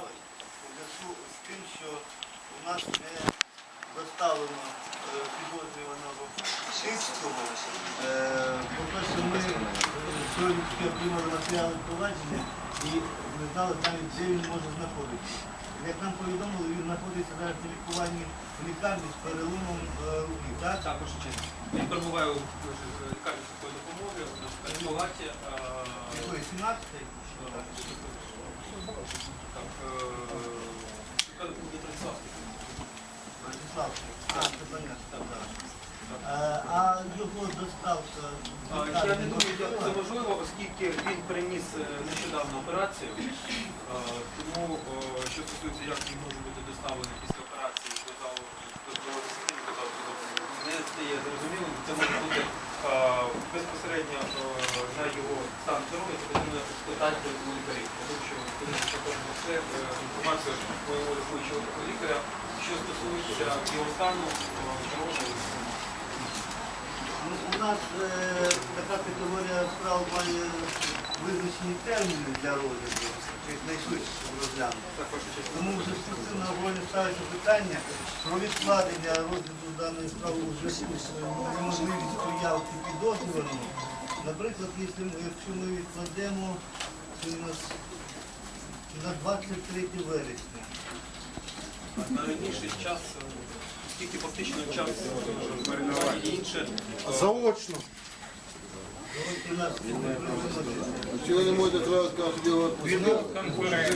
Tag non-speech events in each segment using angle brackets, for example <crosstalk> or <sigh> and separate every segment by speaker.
Speaker 1: ставить у зв'язку з тим, що у нас не доставлено е, підозрюваного Шицького. Е, По-перше, ми сьогодні тільки отримали матеріали провадження і не знали навіть, де він може знаходитися. Як нам повідомили, він знаходиться зараз на лікуванні в лікарні з переломом е, руки. Так?
Speaker 2: Також чесно. Він перебуває у лікарні швидкої допомоги в Палаті.
Speaker 1: Якої 17-ї? А. Е, А його доставка
Speaker 2: Я не думаю, що це можливо, оскільки він переніс е, нещодавно операцію. Е, Тому, що стосується, як він може бути доставлений після операції до залу до не стає зрозумілим. Це може бути безпосередньо е, на його стан здоров'я, це потрібно спитати лікарів. Тому що все, е, моєго лікуючого лікаря, що стосується його стану, е, здоров'я,
Speaker 1: нас е, така категорія справ має визначені терміни для розгляду, як найшвидше щоб розглянути. Тому вже стосовно обговорення ставиться питання про відкладення розгляду даної справи у зв'язку з неможливістю явки підозрюваного. Наприклад, якщо, ми- якщо ми відкладемо це у нас на 23 вересня.
Speaker 2: на раніший час, е, оскільки фактично час перебуває інше.
Speaker 3: Заочно. Чого не можете одразу сказати,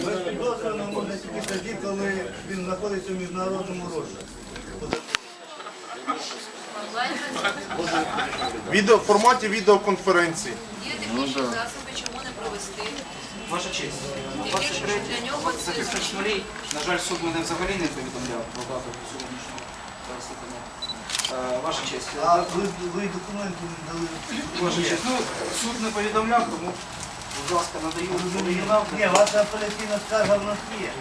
Speaker 1: Без підозрюваного можна тільки тоді, коли він знаходиться в міжнародному розшуку.
Speaker 3: Відео в форматі відеоконференції.
Speaker 4: Є технічні засоби, чому не провести.
Speaker 5: Ваша честь,
Speaker 4: Тим більше,
Speaker 5: 23
Speaker 4: що для нього це
Speaker 5: на жаль, суд мене взагалі не повідомляв про дату сьогоднішнього Ваша честь,
Speaker 1: А ви, ви документи не дали?
Speaker 5: ваша честь, ну, суд не повідомляв, тому, будь ласка, надаю оригінал.
Speaker 1: Ні, ваша апеляційна скарга в нас є.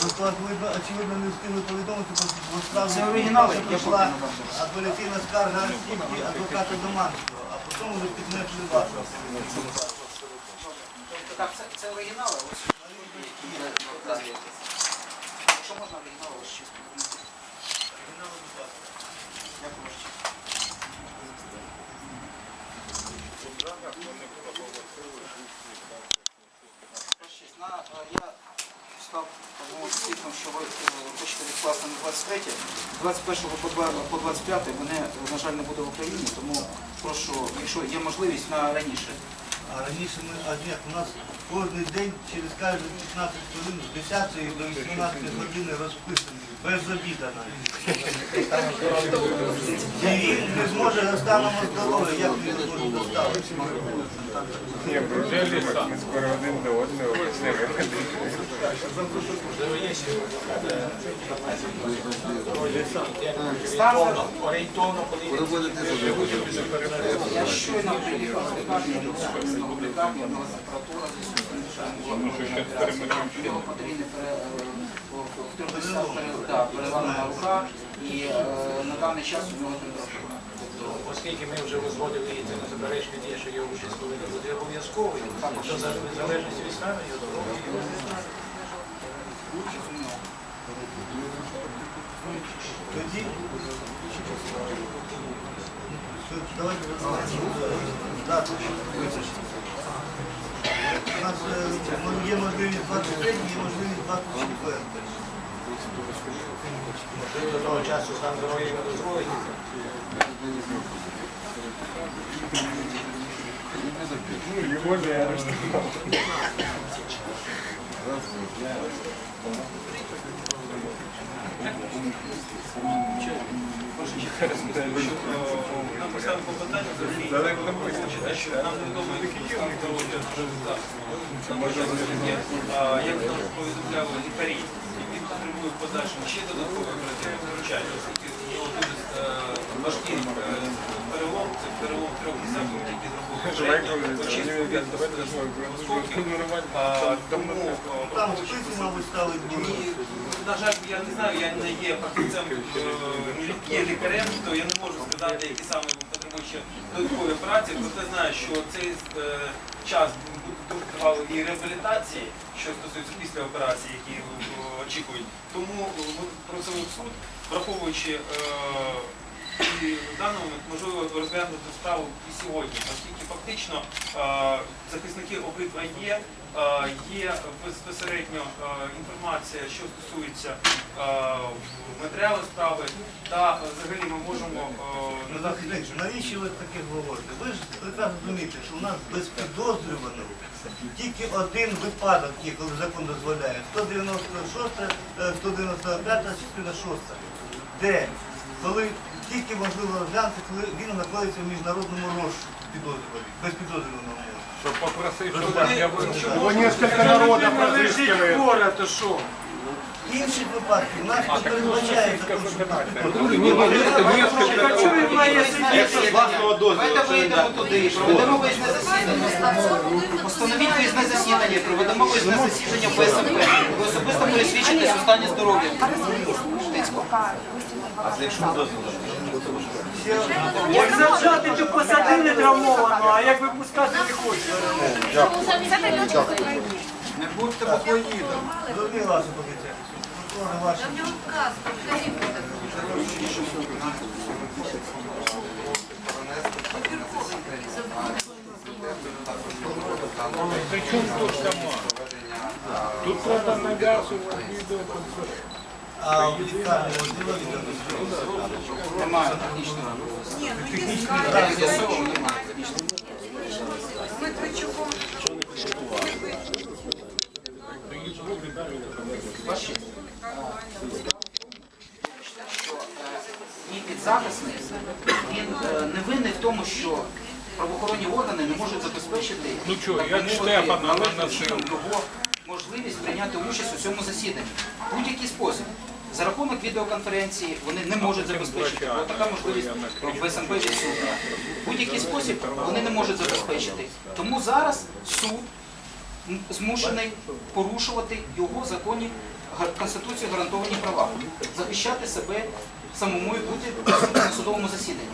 Speaker 1: Просто вас очевидно, не встигли повідомити, бо справді
Speaker 5: Це оригінали, я
Speaker 1: прийшла апеляційна скарга тільки адвоката Доманського, а потім вже піднесли вашу апеляційну скаргу.
Speaker 5: Тобто, Так, це, це оригінали, ось є. Якщо можна оригінали, ваша честь. Дякую, ваша честь. Ваша честь, на, е, я став тому свідком, що ви е, хочете відкласти на 23, 21 по по 25 мене, на жаль, не буде в Україні, тому прошу, якщо є можливість, на раніше.
Speaker 1: А раніше ми, а ні, у нас кожен день через кожні 15 хвилин з 10 до 18 години розписані, без обіда навіть. <laughs> І він не зможе станом здоров'я, як він зможе
Speaker 6: Ні, бруджилі ми скоро один до одного не виходимо.
Speaker 5: Стан Я щойно приїхав з місцях пере- да, переламана рука, і е, на даний час у нього температура.
Speaker 7: Оскільки ми вже узгодили і це незаперечне діє, що його участь повинна бути обов'язковою, то за незалежності від стану його.
Speaker 1: Тоді давайте дату. У нас е, ну, є можливість 23, є можливість 24.
Speaker 7: Можливо того часу стан здоров'я його дозволить.
Speaker 6: Ну, його не арештував.
Speaker 2: Нам поставили попитання взагалі.
Speaker 6: Далеко не буде.
Speaker 2: Визначити, що нам невідомо, який стан здоров'я. Як нам повідомляли лікарі, і в подальшому ще додаткових оперативних втручань, оскільки у нього дуже е, важкий е, перелом, це перелом трьох десятків, який зробив очистку від осколків. Тому е,
Speaker 1: Там списи, мабуть, ставить
Speaker 2: Ні,
Speaker 1: будуть.
Speaker 2: на жаль, я не знаю, я не є фахівцем, е, є лікарем, то я не можу сказати, які саме він потребує тому додаткові операції, проте знаю, що цей е, час буде дуже тривало і реабілітації, що стосується після операції, які е, очікують. Тому е, ми просили в суд, враховуючи е, і в даний момент можливо розглянути справу і сьогодні, оскільки фактично е, захисники обидва є, е, є безпосередньо е, інформація, що стосується матеріалу справи, та взагалі ми можемо е, надати
Speaker 1: Навіщо? Ви таке говорите? Ви ж прекрасно розумієте, що у нас без підозрюваного тільки один випадок є, коли закон дозволяє. 196, е, 195, частина 6. Де? Коли тільки можливо розглянути, коли він знаходиться в міжнародному розшуку підозрюваний, без підозрюваного.
Speaker 6: Щоб попросив, щоб я.
Speaker 2: Якщо
Speaker 3: Его несколько народов разыскивает.
Speaker 1: Інших випадків у нас не передбачає закон, що
Speaker 5: Давайте вийдемо туди, проведемо виїзне засідання.
Speaker 4: А в
Speaker 5: Постановіть виїзне засідання, проведемо виїзне засідання в СМП. Ви особисто пересвідчитесь у стані здоров'я. Тицько.
Speaker 8: Як завжати, то посадили травмованого, а як випускати не хочуть.
Speaker 5: Не будьте буквоїдом.
Speaker 1: Зрозуміла ваша позиція. Прокурори ваші.
Speaker 4: Та в нього вказ, покажіть мені таку.
Speaker 6: Тут треба нав'язувати відеоконференцію.
Speaker 1: А в лікарні можливо?
Speaker 5: Немає технічного. Що е, і підзахисний, він е, не винний в тому, що правоохоронні органи не можуть забезпечити
Speaker 6: Ну чого,
Speaker 5: так би мовити,
Speaker 6: Штефана
Speaker 5: належним чином його можливість прийняти участь у цьому засіданні. Будь-який спосіб. За рахунок відеоконференції вони не можуть забезпечити, бо така можливість в СМП відсутня. В будь-який спосіб вони не можуть забезпечити. Тому зараз суд змушений порушувати його законні Конституцію гарантовані права, захищати себе самому і бути на судовому засіданні.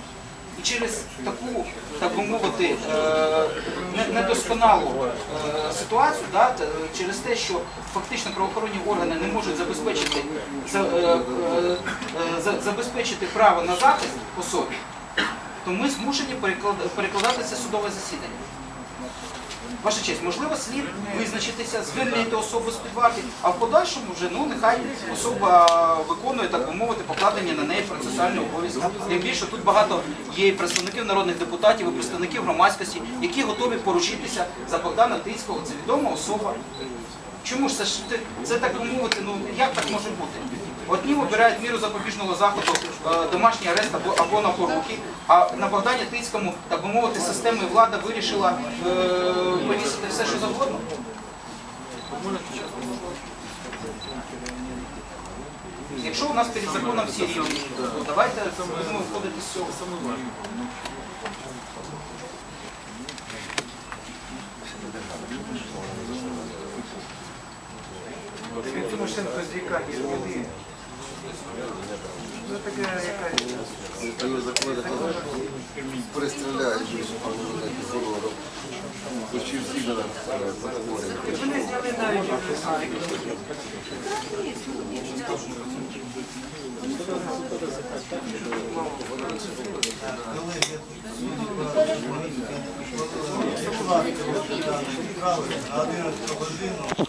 Speaker 5: І через таку, так би мовити, е, недосконалу е, ситуацію, да, через те, що фактично правоохоронні органи не можуть забезпечити, за- е, за- забезпечити право на захист особі, то ми змушені перекладатися судове засідання. Ваша честь, можливо, слід визначитися, звільнити особу з під а в подальшому вже ну нехай особа виконує, так би мовити, покладені на неї процесуальні обов'язки. Тим більше тут багато є і представників народних депутатів, і представників громадськості, які готові поручитися за Богдана Тицького. Це відома особа. Чому ж це ж це так би мовити? Ну як так може бути? Одні обирають міру запобіжного заходу, е, домашній арест або, або на поруки, а на Богдані Тицькому, так би мовити, системою влада вирішила е, повісити все, що завгодно. Якщо у нас перед законом всі рівні, то давайте будемо виходити з цього.
Speaker 1: Справи 11 годину.